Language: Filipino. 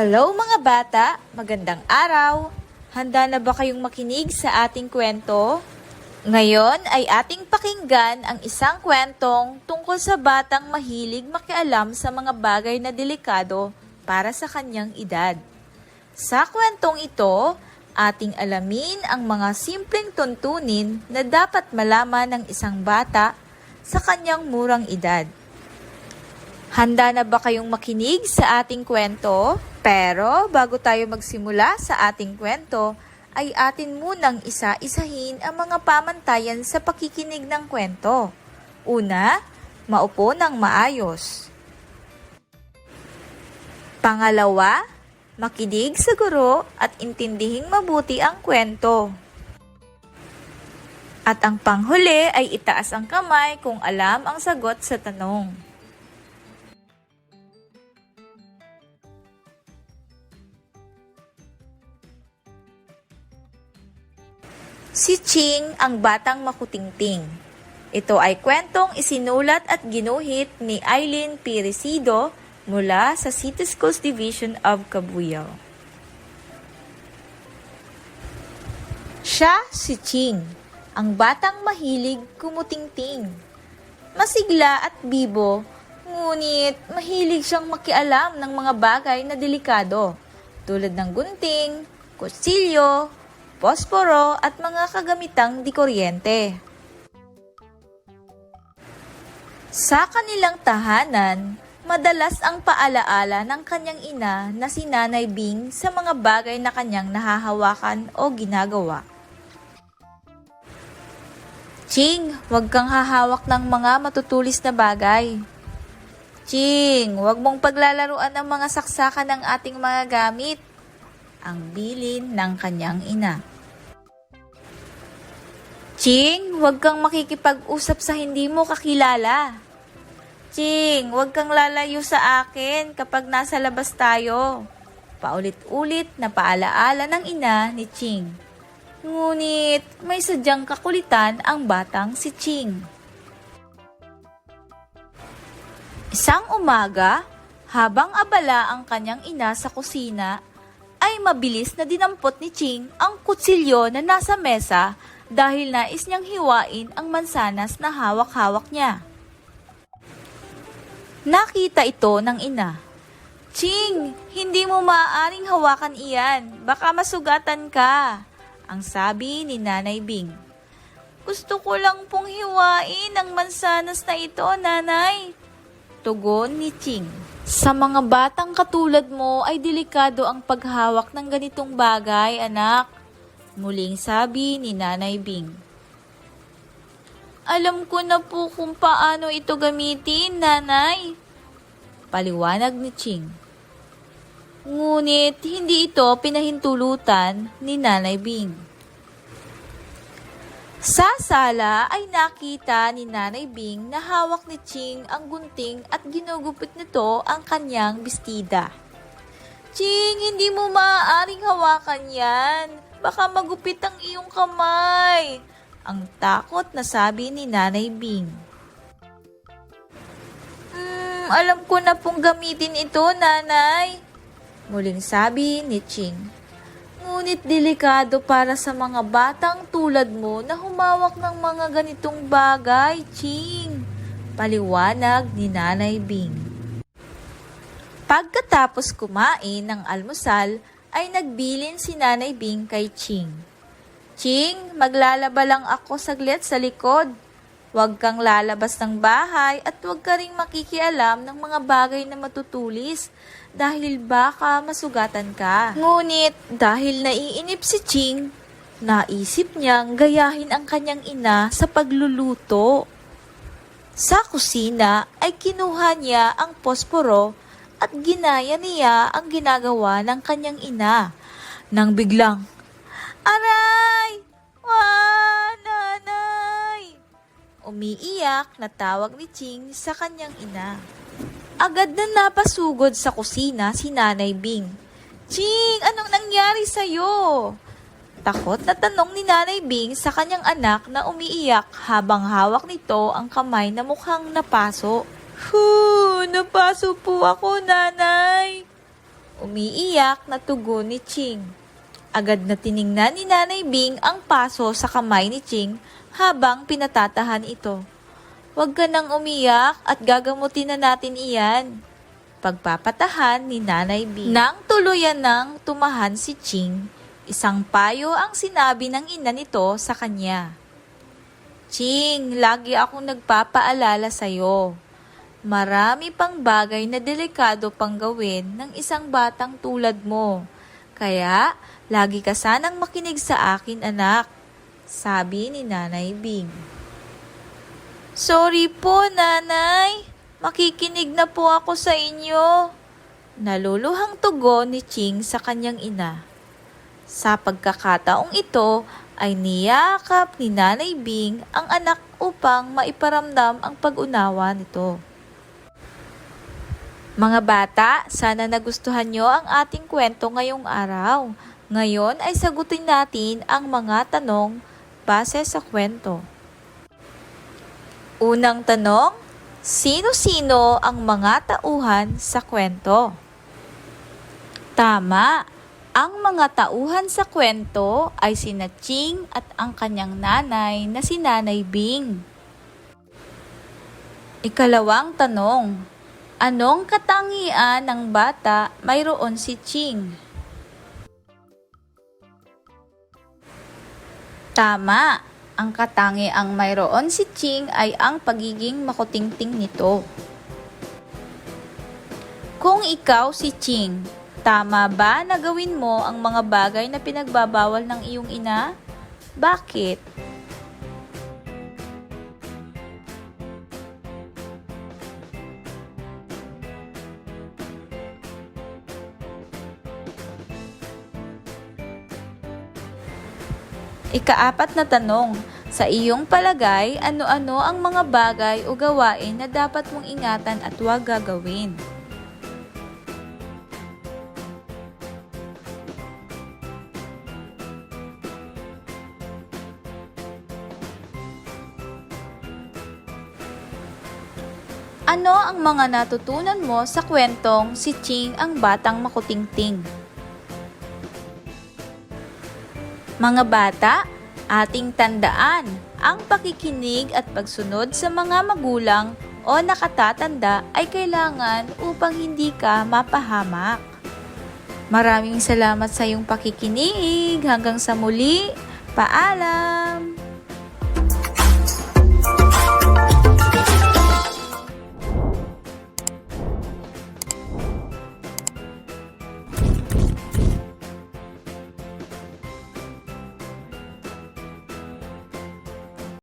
Hello mga bata! Magandang araw! Handa na ba kayong makinig sa ating kwento? Ngayon ay ating pakinggan ang isang kwentong tungkol sa batang mahilig makialam sa mga bagay na delikado para sa kanyang edad. Sa kwentong ito, ating alamin ang mga simpleng tuntunin na dapat malaman ng isang bata sa kanyang murang edad. Handa na ba kayong makinig sa ating kwento? Pero bago tayo magsimula sa ating kwento, ay atin munang isa-isahin ang mga pamantayan sa pakikinig ng kwento. Una, maupo ng maayos. Pangalawa, makinig sa guro at intindihing mabuti ang kwento. At ang panghuli ay itaas ang kamay kung alam ang sagot sa tanong. Si Ching ang batang makutingting. Ito ay kwentong isinulat at ginuhit ni Eileen Piresido mula sa City Schools Division of Cabuyao. Siya si Ching, ang batang mahilig kumutingting. Masigla at bibo, ngunit mahilig siyang makialam ng mga bagay na delikado tulad ng gunting, kutsilyo, posporo at mga kagamitang di kuryente. Sa kanilang tahanan, madalas ang paalaala ng kanyang ina na si Nanay Bing sa mga bagay na kanyang nahahawakan o ginagawa. Ching, huwag kang hahawak ng mga matutulis na bagay. Ching, huwag mong paglalaruan ng mga saksakan ng ating mga gamit. Ang bilin ng kanyang ina. Ching, huwag kang makikipag-usap sa hindi mo kakilala. Ching, huwag kang lalayo sa akin kapag nasa labas tayo. Paulit-ulit na paalaala ng ina ni Ching. Ngunit may sadyang kakulitan ang batang si Ching. Isang umaga, habang abala ang kanyang ina sa kusina, ay mabilis na dinampot ni Ching ang kutsilyo na nasa mesa dahil nais niyang hiwain ang mansanas na hawak-hawak niya. Nakita ito ng ina. Ching, hindi mo maaaring hawakan iyan. Baka masugatan ka. Ang sabi ni Nanay Bing. Gusto ko lang pong hiwain ang mansanas na ito, Nanay. Tugon ni Ching. Sa mga batang katulad mo ay delikado ang paghawak ng ganitong bagay, anak. Muling sabi ni Nanay Bing. Alam ko na po kung paano ito gamitin, Nanay. Paliwanag ni Ching. Ngunit hindi ito pinahintulutan ni Nanay Bing. Sa sala ay nakita ni Nanay Bing na hawak ni Ching ang gunting at ginugupit nito ang kanyang bestida. Ching, hindi mo maaaring hawakan yan. Baka magupit ang iyong kamay. Ang takot na sabi ni Nanay Bing. Hmm, alam ko na pong gamitin ito, Nanay. Muling sabi ni Ching. Ngunit delikado para sa mga batang tulad mo na humawak ng mga ganitong bagay, Ching. Paliwanag ni Nanay Bing. Pagkatapos kumain ng almusal, ay nagbilin si Nanay Bing kay Ching. Ching, maglalaba lang ako saglit sa likod. Huwag kang lalabas ng bahay at huwag ka ring makikialam ng mga bagay na matutulis dahil baka masugatan ka. Ngunit dahil naiinip si Ching, naisip niyang gayahin ang kanyang ina sa pagluluto. Sa kusina ay kinuha niya ang posporo at ginaya niya ang ginagawa ng kanyang ina. Nang biglang, Aray! Wah, nanay! Umiiyak na tawag ni Ching sa kanyang ina. Agad na napasugod sa kusina si Nanay Bing. Ching, anong nangyari sa'yo? Takot na tanong ni Nanay Bing sa kanyang anak na umiiyak habang hawak nito ang kamay na mukhang napaso. Hu, napaso po ako, nanay. umiiyak na tugon ni Ching. Agad na tiningnan ni Nanay Bing ang paso sa kamay ni Ching habang pinatatahan ito. Huwag ka nang umiyak at gagamutin na natin iyan. Pagpapatahan ni Nanay Bing. Nang tuluyan ng tumahan si Ching, isang payo ang sinabi ng ina nito sa kanya. Ching, lagi akong nagpapaalala sa'yo. Marami pang bagay na delikado pang gawin ng isang batang tulad mo. Kaya, lagi ka sanang makinig sa akin, anak. Sabi ni Nanay Bing. Sorry po, Nanay. Makikinig na po ako sa inyo. Naluluhang tugon ni Ching sa kanyang ina. Sa pagkakataong ito ay niyakap ni Nanay Bing ang anak upang maiparamdam ang pag-unawa nito. Mga bata, sana nagustuhan nyo ang ating kwento ngayong araw. Ngayon ay sagutin natin ang mga tanong base sa kwento. Unang tanong, sino-sino ang mga tauhan sa kwento? Tama, ang mga tauhan sa kwento ay sina Ching at ang kanyang nanay na si Nanay Bing. Ikalawang tanong, anong katangian ng bata mayroon si Ching? Tama, ang katangiang mayroon si Ching ay ang pagiging makutingting nito. Kung ikaw si Ching, tama ba na gawin mo ang mga bagay na pinagbabawal ng iyong ina? Bakit? Ikaapat na tanong, sa iyong palagay, ano-ano ang mga bagay o gawain na dapat mong ingatan at huwag gagawin? Ano ang mga natutunan mo sa kwentong si Ching ang batang makutingting? Mga bata, ating tandaan ang pakikinig at pagsunod sa mga magulang o nakatatanda ay kailangan upang hindi ka mapahamak. Maraming salamat sa iyong pakikinig. Hanggang sa muli, paalam!